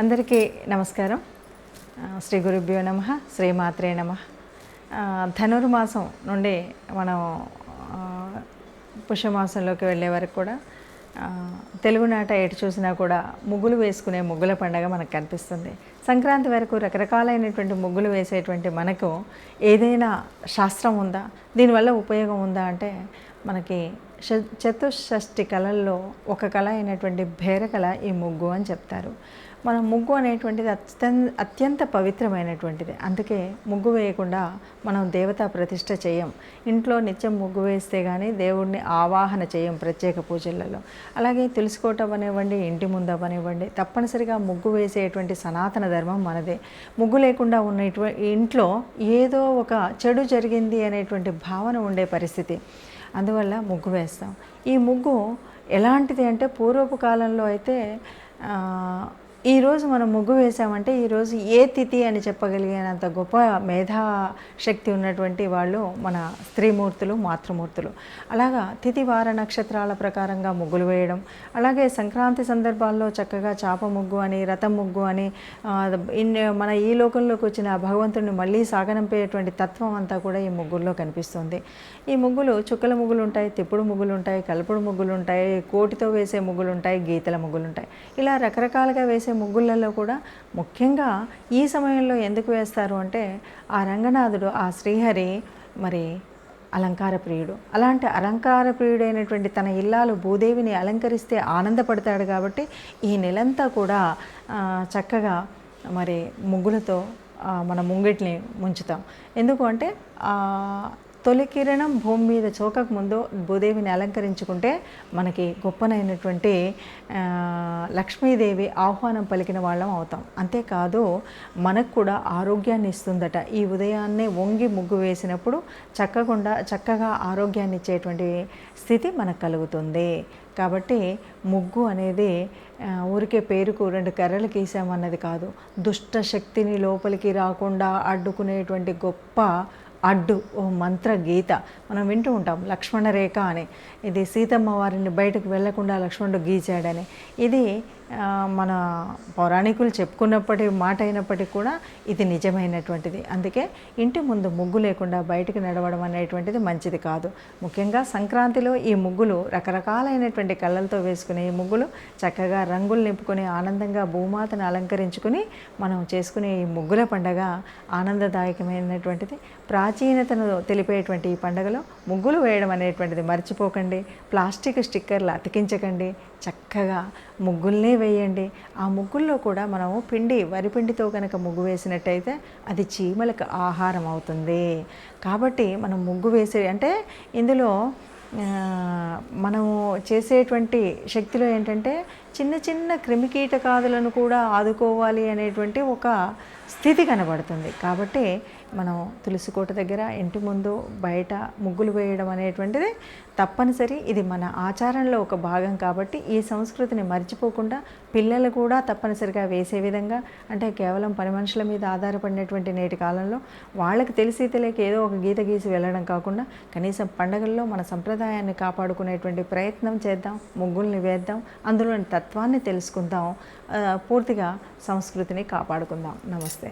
అందరికీ నమస్కారం. శ్రీ గురుభ్యో నమ శ్రీమాత్రే నమ. ధనుర్మాసం నుండి మనం పుష్యమాసంలోకి వెళ్ళే వరకు కూడా తెలుగునాట ఎటు చూసినా కూడా ముగ్గులు వేసుకునే ముగ్గుల పండగ మనకు కనిపిస్తుంది. సంక్రాంతి వరకు రకరకాలైనటువంటి ముగ్గులు వేసేటువంటి మనకు ఏదైనా శాస్త్రం ఉందా? దీనివల్ల ఉపయోగం ఉందా అంటే మనకి చతుషష్టి కళల్లో ఒక కళ అయినటువంటి భేరకళ ఈ ముగ్గు అని చెప్తారు. మన ముగ్గు అనేటువంటిది అత్యంత అత్యంత పవిత్రమైనటువంటిది. అందుకే ముగ్గు వేయకుండా మనం దేవతా ప్రతిష్ట చేయం. ఇంట్లో నిత్యం ముగ్గు వేస్తే కానీ దేవుడిని ఆవాహన చేయం ప్రత్యేక పూజలలో. అలాగే తెలుసుకోవటం అనివ్వండి ఇంటి ముందు అవనివ్వండి తప్పనిసరిగా ముగ్గు వేసేటువంటి సనాతన ధర్మం మనదే. ముగ్గు లేకుండా ఉన్న ఇంట్లో ఏదో ఒక చెడు జరిగింది అనేటువంటి భావన ఉండే పరిస్థితి. అందువల్ల ముగ్గు వేస్తాం. ఈ ముగ్గు ఎలాంటిది అంటే పూర్వపు కాలంలో అయితే ఈరోజు మనం ముగ్గు వేసామంటే ఈరోజు ఏ తిథి అని చెప్పగలిగినంత గొప్ప మేధా శక్తి ఉన్నటువంటి వాళ్ళు మన స్త్రీమూర్తులు మాతృమూర్తులు. అలాగా తిథి వార నక్షత్రాల ప్రకారంగా ముగ్గులు వేయడం అలాగే సంక్రాంతి సందర్భాల్లో చక్కగా చాప ముగ్గు అని రథం ముగ్గు అని ఇన్ మన ఈ లోకంలోకి వచ్చిన భగవంతుడిని మళ్ళీ సాగనంపేటువంటి తత్వం అంతా కూడా ఈ ముగ్గుల్లో కనిపిస్తుంది. ఈ ముగ్గులు చుక్కల ముగ్గులు ఉంటాయి తిప్పుడు ముగ్గులు ఉంటాయి కలుపుడు ముగ్గులు ఉంటాయి కోటితో వేసే ముగ్గులు ఉంటాయి గీతల ముగ్గులు ఉంటాయి. ఇలా రకరకాలుగా వేసే ముగ్గులలో కూడా ముఖ్యంగా ఈ సమయంలో ఎందుకు వేస్తారు అంటే ఆ రంగనాథుడు ఆ శ్రీహరి మరి అలంకార ప్రియుడు. అలాంటి అలంకార ప్రియుడైనటువంటి తన ఇల్లాలు భూదేవిని అలంకరిస్తే ఆనందపడతాడు కాబట్టి ఈ నెలంతా కూడా చక్కగా మరి ముగ్గులతో మన ముంగిటిని ముంచుతాం. ఎందుకు అంటే తొలి కిరణం భూమి మీద చోకకు ముందు భూదేవిని అలంకరించుకుంటే మనకి గొప్పనైనటువంటి లక్ష్మీదేవి ఆహ్వానం పలికిన వాళ్ళం అవుతాం. అంతేకాదు మనకు కూడా ఆరోగ్యాన్ని ఇస్తుందట. ఈ ఉదయాన్నే వంగి ముగ్గు వేసినప్పుడు చక్కకుండా చక్కగా ఆరోగ్యాన్ని ఇచ్చేటువంటి స్థితి మనకు కలుగుతుంది. కాబట్టి ముగ్గు అనేది ఊరికే పేరుకు రెండు కర్రలు గీసామన్నది కాదు. దుష్ట శక్తిని లోపలికి రాకుండా అడ్డుకునేటువంటి గొప్ప అడ్డు ఓ మంత్ర గీత. మనం వింటూ ఉంటాం లక్ష్మణ రేఖ అని. ఇది సీతమ్మ వారిని బయటకు వెళ్ళకుండా లక్ష్మణుడు గీచాడని. ఇది మన పౌరాణికులు చెప్పుకున్నప్పటి మాట అయినప్పటికీ కూడా ఇది నిజమైనటువంటిది. అందుకే ఇంటి ముందు ముగ్గు లేకుండా బయటకు నడవడం అనేటువంటిది మంచిది కాదు. ముఖ్యంగా సంక్రాంతిలో ఈ ముగ్గులు రకరకాలైనటువంటి కళ్ళలతో వేసుకునే ఈ ముగ్గులు చక్కగా రంగులు నింపుకొని ఆనందంగా భూమాతను అలంకరించుకుని మనం చేసుకునే ఈ ముగ్గుల పండగ ఆనందదాయకమైనటువంటిది. ప్రాచీనతను తెలిపేటువంటి ఈ పండుగలో ముగ్గులు వేయడం అనేటువంటిది మర్చిపోకండి. ప్లాస్టిక్ స్టిక్కర్లు అతికించకండి. చక్కగా ముగ్గుల్నే వేయండి. ఆ ముగ్గుల్లో కూడా మనము పిండి వరిపిండితో కనుక ముగ్గు వేసినట్టయితే అది చీమలకు ఆహారం అవుతుంది. కాబట్టి మనం ముగ్గు వేసే అంటే ఇందులో మనము చేసేటువంటి శక్తిలో ఏంటంటే చిన్న చిన్న క్రిమికీటకాదులను కూడా ఆదుకోవాలి అనేటువంటి ఒక స్థితి కనబడుతుంది. కాబట్టి మనం తులసికోట దగ్గర ఇంటి ముందు బయట ముగ్గులు వేయడం అనేటువంటిది తప్పనిసరి. ఇది మన ఆచారంలో ఒక భాగం కాబట్టి ఈ సంస్కృతిని మర్చిపోకుండా పిల్లలు కూడా తప్పనిసరిగా వేసే విధంగా అంటే కేవలం పని మనుషుల మీద ఆధారపడినటువంటి నేటి కాలంలో వాళ్ళకి తెలిసి తెలియక ఏదో ఒక గీత గీసి వెళ్ళడం కాకుండా కనీసం పండగల్లో మన సంప్రదాయాన్ని కాపాడుకునేటువంటి ప్రయత్నం చేద్దాం ముగ్గుల్ని వేద్దాం అందులోని తత్వాన్ని తెలుసుకుందాం పూర్తిగా సంస్కృతిని కాపాడుకుందాం. నమస్తే.